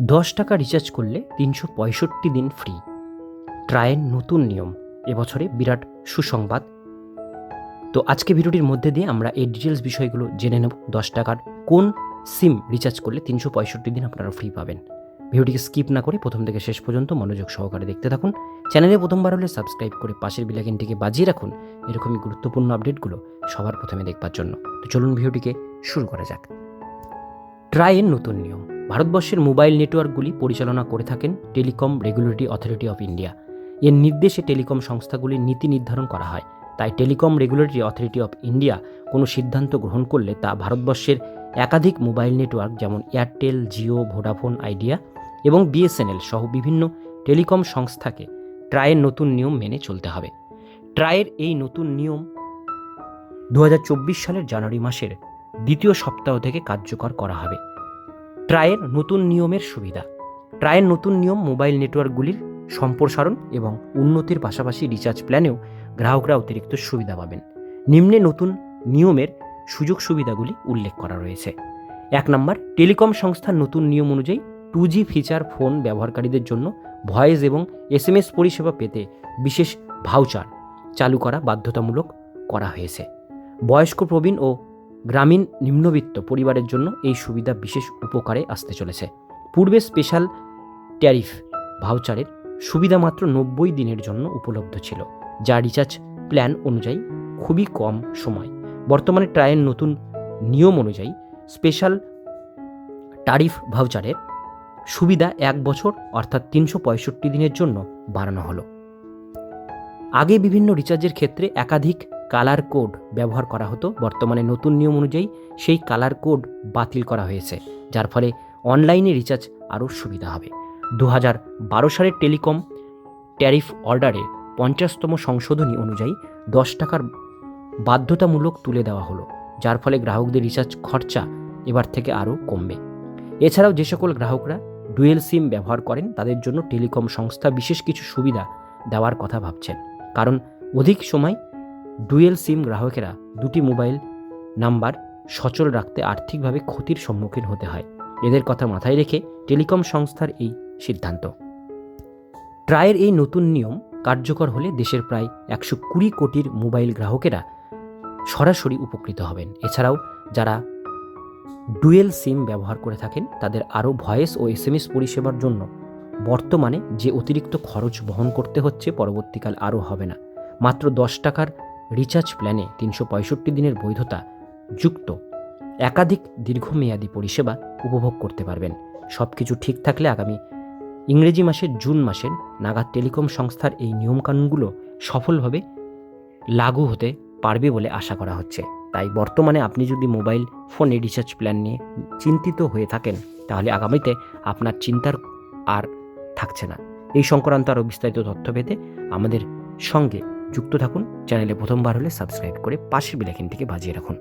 দশ টাকা রিচার্জ করলে তিনশো পঁয়ষট্টি দিন ফ্রি ট্রায়ের নতুন নিয়ম, এবছরে বিরাট সুসংবাদ। তো আজকে ভিডিওটির মধ্যে দিয়ে আমরা এই ডিটেলস বিষয়গুলো জেনে নেব দশ টাকার। কোন সিম রিচার্জ করলে তিনশো পঁয়ষট্টি দিন আপনারা ফ্রি পাবেন? ভিডিওটিকে স্কিপ না করে প্রথম থেকে শেষ পর্যন্ত মনোযোগ সহকারে দেখতে থাকুন। চ্যানেলে প্রথমবার হলে সাবস্ক্রাইব করে পাশের বিলাকিনটিকে বাজিয়ে রাখুন। এরকমই গুরুত্বপূর্ণ আপডেটগুলো সবার প্রথমে দেখবার জন্য। তো চলুন ভিডিওটিকে শুরু করা যাক। ট্রায়ের নতুন নিয়ম ভারতবর্ষের মোবাইল নেটওয়ার্কগুলি পরিচালনা করে থাকেন telecom regulatory authority of India. এর নির্দেশে টেলিকম সংস্থাগুলির নীতি নির্ধারণ করা হয়। তাই telecom regulatory authority of India কোনো সিদ্ধান্ত গ্রহণ করলে তা ভারতবর্ষের একাধিক মোবাইল নেটওয়ার্ক যেমন এয়ারটেল, জিও, ভোডাফোন, আইডিয়া এবং বিএসএনএল সহ বিভিন্ন টেলিকম সংস্থাকে ট্রায়ের নতুন নিয়ম মেনে চলতে হবে। ট্রায়ের এই নতুন নিয়ম দু হাজার চব্বিশ সালের জানুয়ারি মাসের দ্বিতীয় সপ্তাহ থেকে কার্যকর করা হবে। ট্রায়ের নতুন নিয়মের সুবিধা। ট্রায়ের নতুন নিয়ম মোবাইল নেটওয়ার্কগুলির সম্প্রসারণ এবং উন্নতির পাশাপাশি রিচার্জ প্ল্যানেও গ্রাহকরা অতিরিক্ত সুবিধা পাবেন। নিম্নে নতুন নিয়মের সুযোগ সুবিধাগুলি উল্লেখ করা রয়েছে। এক নম্বর, টেলিকম সংস্থার নতুন নিয়ম অনুযায়ী টু জি ফিচার ফোন ব্যবহারকারীদের জন্য ভয়েস এবং এসএমএস পরিষেবা পেতে বিশেষ ভাউচার চালু করা বাধ্যতামূলক করা হয়েছে। বয়স্ক প্রবীণ ও গ্রামীণ নিম্নবিত্ত পরিবারের জন্য এই সুবিধা বিশেষ উপকারে আসতে চলেছে। পূর্বে স্পেশাল ট্যারিফ ভাউচারের সুবিধা মাত্র নব্বই দিনের জন্য উপলব্ধ ছিল, যা রিচার্জ প্ল্যান অনুযায়ী খুবই কম সময়। বর্তমানে ট্রায়ের নতুন নিয়ম অনুযায়ী স্পেশাল টারিফ ভাউচারের সুবিধা এক বছর অর্থাৎ তিনশো পঁয়ষট্টি দিনের জন্য বাড়ানো হলো। আগে বিভিন্ন রিচার্জের ক্ষেত্রে একাধিক কালার কোড ব্যবহার করা হতো বর্তমানে নতুন নিয়ম অনুযায়ী সেই কালার কোড বাতিল করা হয়েছে, যার ফলে অনলাইনে রিচার্জ আরও সুবিধা হবে। দু হাজার বারো সালের টেলিকম ট্যারিফ অর্ডারে পঞ্চাশতম সংশোধনী অনুযায়ী দশ টাকার বাধ্যতামূলক তুলে দেওয়া হলো, যার ফলে গ্রাহকদের রিচার্জ খরচা এবার থেকে আরও কমবে। এছাড়াও যে সকল গ্রাহকরা ডুয়েল সিম ব্যবহার করেন, তাদের জন্য টেলিকম সংস্থা বিশেষ কিছু সুবিধা দেওয়ার কথা ভাবছেন। কারণ অধিক সময় ডুয়েল সিম গ্রাহকেরা দুটি মোবাইল নাম্বার সচল রাখতে আর্থিকভাবে ক্ষতির সম্মুখীন হতে হয়। এদের কথা মাথায় রেখে টেলিকম সংস্থার এই সিদ্ধান্ত। ট্রায়ের এই নতুন নিয়ম কার্যকর হলে দেশের প্রায় একশো কুড়ি কোটির মোবাইল গ্রাহকেরা সরাসরি উপকৃত হবেন। এছাড়াও যারা ডুয়েল সিম ব্যবহার করে থাকেন, তাদের আরও ভয়েস ও এস এসএমএস পরিষেবার জন্য বর্তমানে যে অতিরিক্ত খরচ বহন করতে হচ্ছে পরবর্তীকাল আরও হবে না। মাত্র দশ টাকার রিচার্জ প্ল্যানে তিনশো পঁয়ষট্টি দিনের বৈধতা যুক্ত একাধিক দীর্ঘমেয়াদী পরিষেবা উপভোগ করতে পারবেন। সব কিছু ঠিক থাকলে আগামী ইংরেজি মাসের জুন মাসের নাগাদ টেলিকম সংস্থার এই নিয়মকানুনগুলো সফলভাবে লাগু হতে পারবে বলে আশা করা হচ্ছে। তাই বর্তমানে আপনি যদি মোবাইল ফোনে রিচার্জ প্ল্যান নিয়ে চিন্তিত হয়ে থাকেন, তাহলে আগামীতে আপনার চিন্তার আর থাকছে না। এই সংক্রান্ত আরও বিস্তারিত তথ্য পেতে আমাদের সঙ্গে যুক্ত থাকুন। চ্যানেলে প্রথমবার হলে সাবস্ক্রাইব করে পাশের বিলাকিনটিকে বাজিয়ে রাখুন।